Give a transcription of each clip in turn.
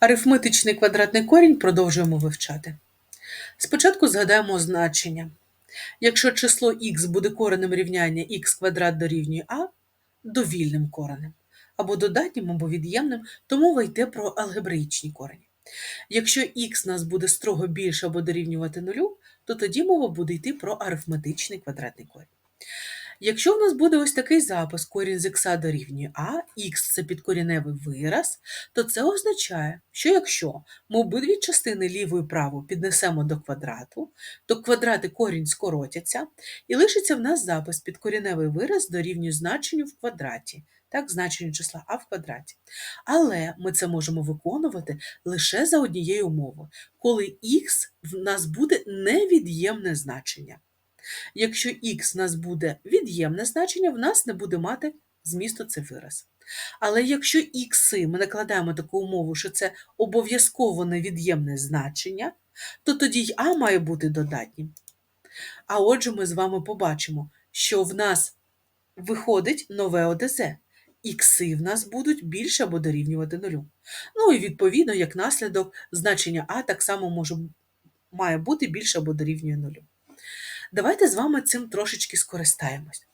Арифметичний квадратний корінь продовжуємо вивчати. Спочатку згадаємо значення. Якщо число х буде коренем рівняння х квадрат дорівнює а, довільним коренем, або додатнім, або від'ємним, то мова йде про алгебраїчні корені. Якщо х нас буде строго більше або дорівнювати нулю, то тоді мова буде йти про арифметичний квадратний корінь. Якщо в нас буде ось такий запис, корінь з х дорівнює а, х це підкоріневий вираз, то це означає, що якщо ми обидві частини ліву і праву піднесемо до квадрату, то квадрати корінь скоротяться, і лишиться в нас запис підкоріневий вираз дорівнює значенню в квадраті, так, значенню числа а в квадраті. Але ми це можемо виконувати лише за однією умовою, коли х в нас буде невід'ємне значення. Якщо х нас буде від'ємне значення, в нас не буде мати змісту цей вираз. Але якщо х ми накладаємо таку умову, що це обов'язково невід'ємне значення, то тоді й а має бути додатнім. А отже, ми з вами побачимо, що в нас виходить нове ОДЗ. Ікси в нас будуть більше або дорівнювати нулю. Ну і відповідно, як наслідок, значення А так само може, має бути більше або дорівнює нулю. Давайте з вами цим трошечки скористаємось.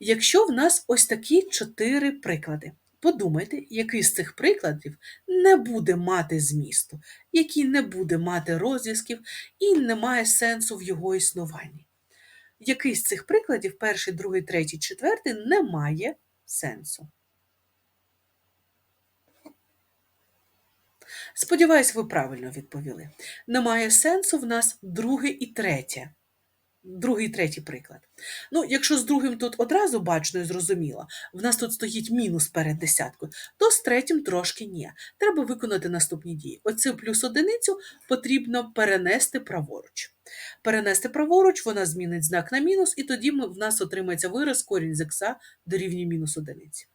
Якщо в нас ось такі чотири приклади, подумайте, який з цих прикладів не буде мати змісту, який не буде мати розв'язків і не має сенсу в його існуванні. Який з цих прикладів, перший, другий, третій, четвертий, не має сенсу. Сподіваюсь, ви правильно відповіли. Немає сенсу в нас друге і третє. Другий третій приклад. Ну, якщо з другим тут одразу бачно і зрозуміло, в нас тут стоїть мінус перед десяткою, то з третім трошки ні. Треба виконати наступні дії. Оцю плюс одиницю потрібно перенести праворуч. Перенести праворуч, вона змінить знак на мінус, і тоді в нас отримається вираз корінь з х дорівнює мінус одиниці.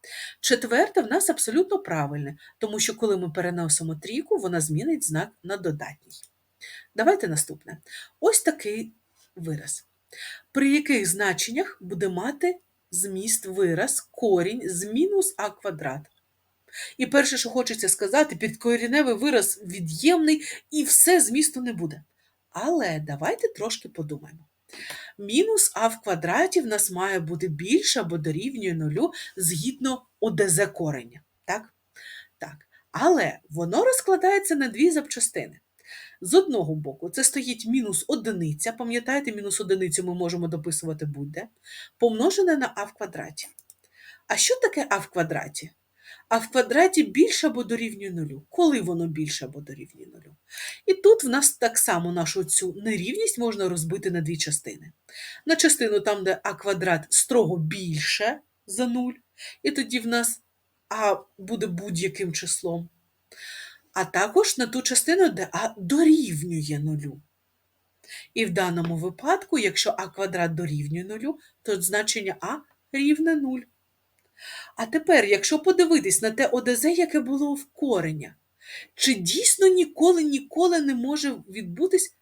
Четверте в нас абсолютно правильне, тому що коли ми переносимо трійку, вона змінить знак на додатній. Давайте наступне. Ось такий вираз. При яких значеннях буде мати зміст вираз корінь з мінус а квадрат. І перше, що хочеться сказати, підкоріневий вираз від'ємний і все змісту не буде. Але давайте трошки подумаємо. Мінус а в квадраті в нас має бути більше або дорівнює нулю згідно ОДЗ кореня. Так? Так. Але воно розкладається на дві запчастини. З одного боку, це стоїть мінус одиниця, пам'ятаєте, мінус одиницю ми можемо дописувати будь-де, помножене на а в квадраті. А що таке а в квадраті? А в квадраті більше або дорівнює нулю. Коли воно більше або дорівнює нулю? І тут в нас так само нашу цю нерівність можна розбити на дві частини. На частину там, де а квадрат строго більше за нуль, і тоді в нас а буде будь-яким числом а також на ту частину, де а дорівнює нулю. І в даному випадку, якщо а квадрат дорівнює нулю, то значення а рівне 0. А тепер, якщо подивитись на те ОДЗ, яке було в кореня, чи дійсно ніколи ніколи не може відбутись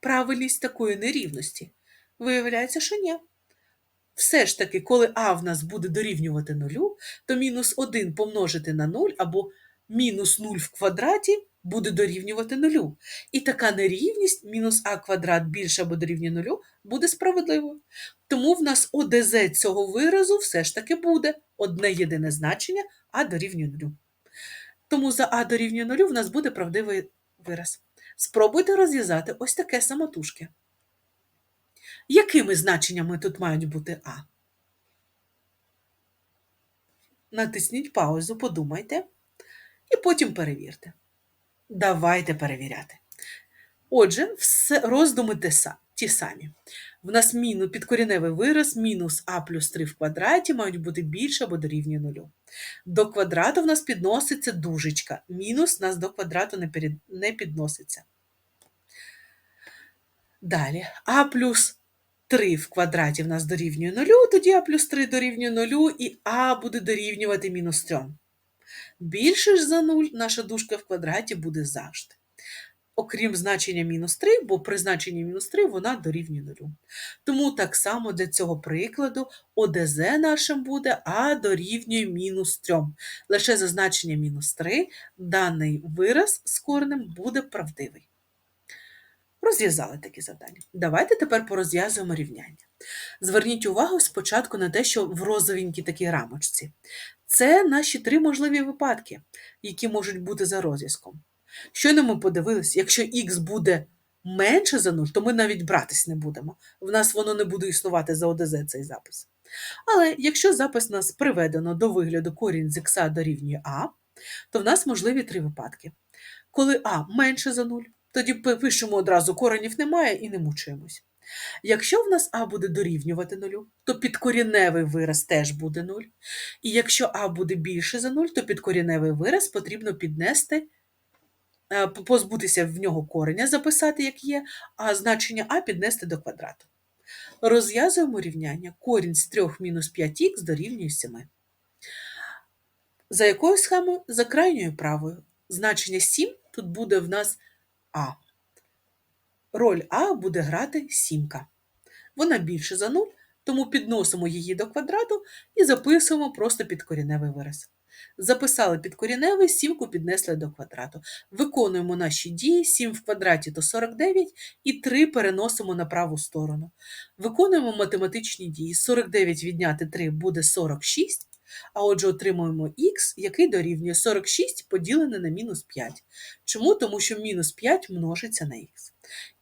правильність такої нерівності? Виявляється, що ні. Все ж таки, коли а в нас буде дорівнювати нулю, то мінус 1 помножити на 0 або мінус 0 в квадраті буде дорівнювати нулю. І така нерівність мінус а квадрат більше або дорівнює нулю буде справедливою. Тому в нас ОДЗ цього виразу все ж таки буде одне єдине значення а дорівнює нулю. Тому за а дорівнює нулю в нас буде правдивий вираз. Спробуйте розв'язати ось таке самотужки. Якими значеннями тут мають бути А? Натисніть паузу, подумайте і потім перевірте. Давайте перевіряти. Отже, все, роздуми ті самі. В нас міну, підкоріневий вираз мінус а плюс 3 в квадраті мають бути більше або дорівнює нулю. До квадрату в нас підноситься дужечка. Мінус нас до квадрату не, підноситься. Далі а плюс 3 в квадраті в нас дорівнює нулю, тоді а плюс 3 дорівнює нулю, і а буде дорівнювати мінус 3. Більше ж за 0 наша дужка в квадраті буде завжди. окрім значення мінус 3, бо при значенні мінус 3 вона дорівнює нулю. Тому так само для цього прикладу ОДЗ нашим буде А дорівнює мінус 3. Лише за значення мінус 3 даний вираз з коренем буде правдивий. Розв'язали такі завдання. Давайте тепер порозв'язуємо рівняння. Зверніть увагу спочатку на те, що в розовенькій такій рамочці. Це наші три можливі випадки, які можуть бути за розв'язком. Щойно ми подивилися, якщо х буде менше за 0, то ми навіть братись не будемо. В нас воно не буде існувати за ОДЗ цей запис. Але якщо запис нас приведено до вигляду корінь з х дорівнює а, то в нас можливі три випадки. Коли а менше за 0, тоді пишемо одразу коренів немає і не мучуємось. Якщо в нас а буде дорівнювати 0, то підкоріневий вираз теж буде 0. І якщо а буде більше за 0, то підкоріневий вираз потрібно піднести, е, позбутися в нього кореня, записати, як є, а значення а піднести до квадрату. Розв'язуємо рівняння. Корінь з 3 мінус 5х дорівнює 7. За якою схемою? За крайньою правою. Значення 7 тут буде в нас а. Роль А буде грати сімка. Вона більше за 0, тому підносимо її до квадрату і записуємо просто підкоріневий вираз. Записали підкоріневий, сімку піднесли до квадрату. Виконуємо наші дії, 7 в квадраті то 49 і 3 переносимо на праву сторону. Виконуємо математичні дії. 49 відняти 3 буде 46, а отже, отримуємо х, який дорівнює 46 поділене на мінус 5. Чому? Тому що мінус 5 множиться на х.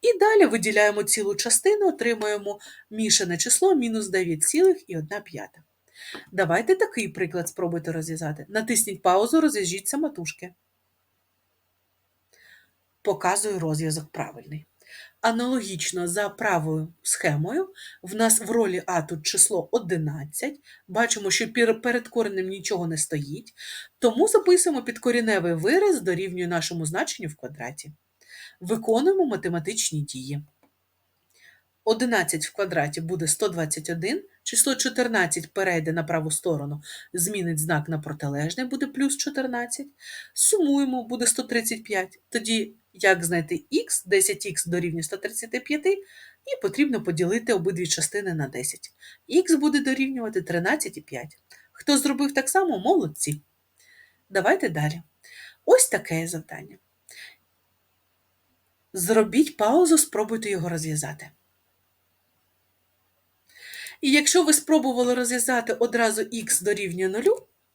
І далі виділяємо цілу частину, отримуємо мішане число мінус 9,1. Давайте такий приклад спробуйте розв'язати. Натисніть паузу, розв'яжіть самотужки. Показую розв'язок правильний. Аналогічно за правою схемою, в нас в ролі А тут число 11. Бачимо, що перед коренем нічого не стоїть, тому записуємо підкоріневий вираз дорівнює нашому значенню в квадраті. Виконуємо математичні дії. 11 в квадраті буде 121, число 14 перейде на праву сторону, змінить знак на протилежний, буде плюс 14. Сумуємо, буде 135. Тоді, як знайти х, 10х дорівнює 135, і потрібно поділити обидві частини на 10. Х буде дорівнювати 13,5. Хто зробив так само, молодці. Давайте далі. Ось таке завдання. Зробіть паузу, спробуйте його розв'язати. І якщо ви спробували розв'язати одразу х дорівнює 0,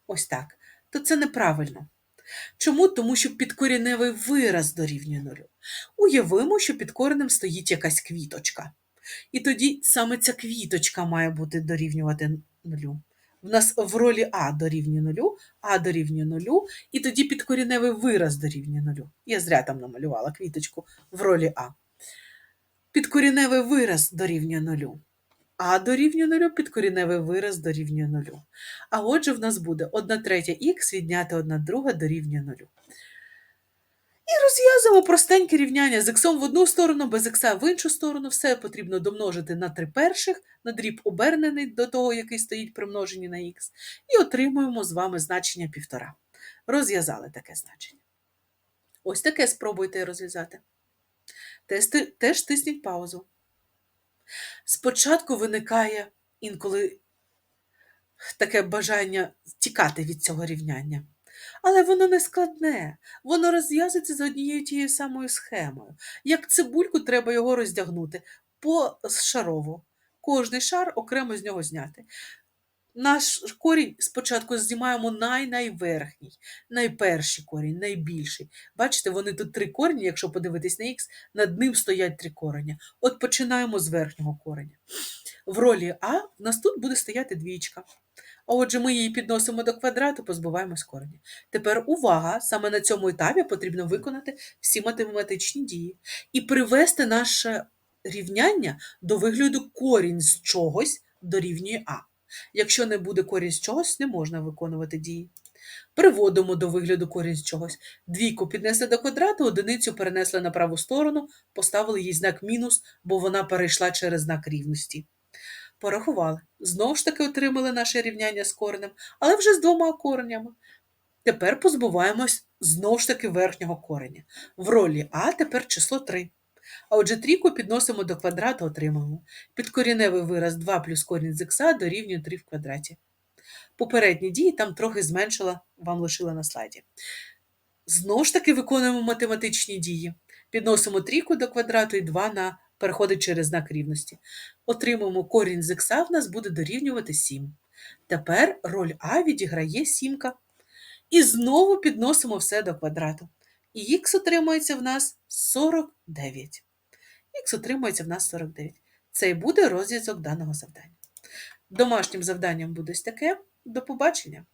ось так, то це неправильно. Чому? Тому що підкоріневий вираз дорівнює 0. Уявимо, що під коренем стоїть якась квіточка. І тоді саме ця квіточка має бути дорівнювати 0. В нас в ролі А дорівнює нулю, А дорівнює нулю, і тоді підкоріневий вираз дорівнює нулю. Я зря там намалювала квіточку в ролі А. Підкоріневий вираз дорівнює нулю. А дорівнює нулю, підкоріневий вираз дорівнює нулю. А отже, в нас буде 1 третя х відняти 1 друга дорівнює 0. І розв'язуємо простеньке рівняння з х в одну сторону, без х в іншу сторону. Все потрібно домножити на 3 перших, на дріб обернений до того, який стоїть при множенні на х, і отримуємо з вами значення 1,5. Розв'язали таке значення. Ось таке спробуйте розв'язати. Теж тисніть паузу. Спочатку виникає інколи таке бажання тікати від цього рівняння. Але воно не складне, воно розв'язується за однією тією самою схемою. Як цибульку, треба його роздягнути по шарову. Кожний шар окремо з нього зняти. Наш корінь спочатку знімаємо най-найверхній, найперший корінь, найбільший. Бачите, вони тут три корені, якщо подивитись на х, над ним стоять три кореня. От починаємо з верхнього кореня. В ролі А в нас тут буде стояти двічка. А отже, ми її підносимо до квадрату, позбуваємось кореня. Тепер увага! Саме на цьому етапі потрібно виконати всі математичні дії і привести наше рівняння до вигляду корінь з чогось дорівнює А. Якщо не буде з чогось, не можна виконувати дії. Приводимо до вигляду з чогось. Двійку піднесли до квадрату, одиницю перенесли на праву сторону, поставили їй знак мінус, бо вона перейшла через знак рівності. Порахували. Знову ж таки отримали наше рівняння з коренем, але вже з двома коренями. Тепер позбуваємось знову ж таки верхнього кореня. В ролі А тепер число 3. А отже, трійку підносимо до квадрату, отримаємо. Підкоріневий вираз 2 плюс корінь з х дорівнює 3 в квадраті. Попередні дії там трохи зменшила, вам лишила на слайді. Знову ж таки виконуємо математичні дії. Підносимо трійку до квадрату і 2 на переходить через знак рівності. Отримуємо корінь з х в нас буде дорівнювати 7. Тепер роль А відіграє сімка. І знову підносимо все до квадрату. І х отримується в нас 49. Х отримується в нас 49. Це і буде розв'язок даного завдання. Домашнім завданням буде ось таке. До побачення!